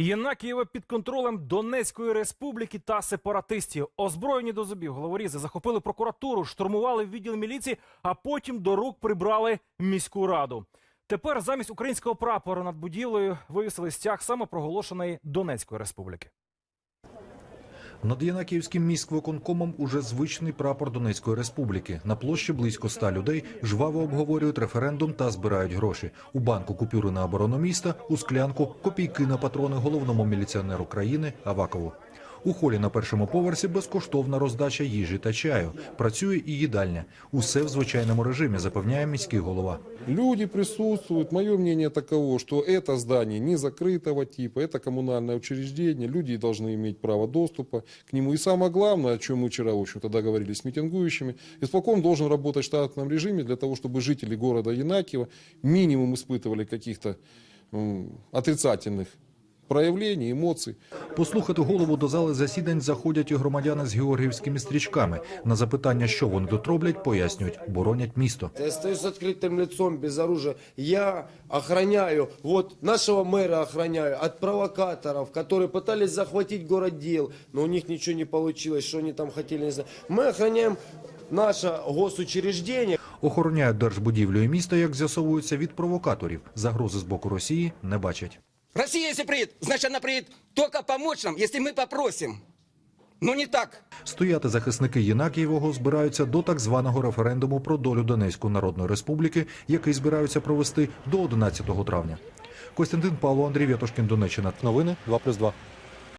Єнакієва під контролем Донецької республіки та сепаратистів. Озброєні до зубів головорізи захопили прокуратуру, штурмували відділ міліції, а потім до рук прибрали міську раду. Тепер замість українського прапора над будівлею вивісили стяг самопроголошеної Донецької республіки. Над Янаківським міськвиконкомом уже звичний прапор Донецької республіки. На площі близько ста людей жваво обговорюють референдум та збирають гроші. У банку купюри на оборону міста, у склянку копійки на патрони головному міліціонеру країни Авакову. У холі на першому поверсі безкоштовна роздача їжі та чаю. Працює і їдальня. Усе в звичайному режимі, запевняє міський голова. Люди присутствуют. Мое мнение таково, что это здание не закрытого типа, это коммунальное учреждение. Люди должны иметь право доступа к нему. И самое главное, о чем мы вчера, в общем-то, договорились с митингующими, исполком должен работать в штатном режиме для того, чтобы жители города Янакиева минимум испытывали каких-то м, отрицательных проявлений, эмоций. Послухати голову до зали засідань заходять і громадяни з георгіївськими стрічками. На запитання, що вони тут роблять, пояснюють, боронять місто. Я стою с открытым лицом, без оружия. Я охраняю, вот нашего мэра охраняю от провокаторов, которые пытались захватить город дел, но у них ничего не получилось, что они там хотели, не знаю. Мы охраняем наше госучреждение. Охороняють держбудівлю і місто, як з'ясовується, від провокаторів. Загрози з боку Росії не бачать. Россия, если приедет, значит, она приедет только помочь нам, если мы попросим. Ну не так. Стояти захисники Єнакієвого збираються до так званого референдуму про долю Донецької Народної Республіки, який збираються провести до 11 травня. Костянтин Павло Андрій Вятошкін, Донеччина. Новини 2+,2.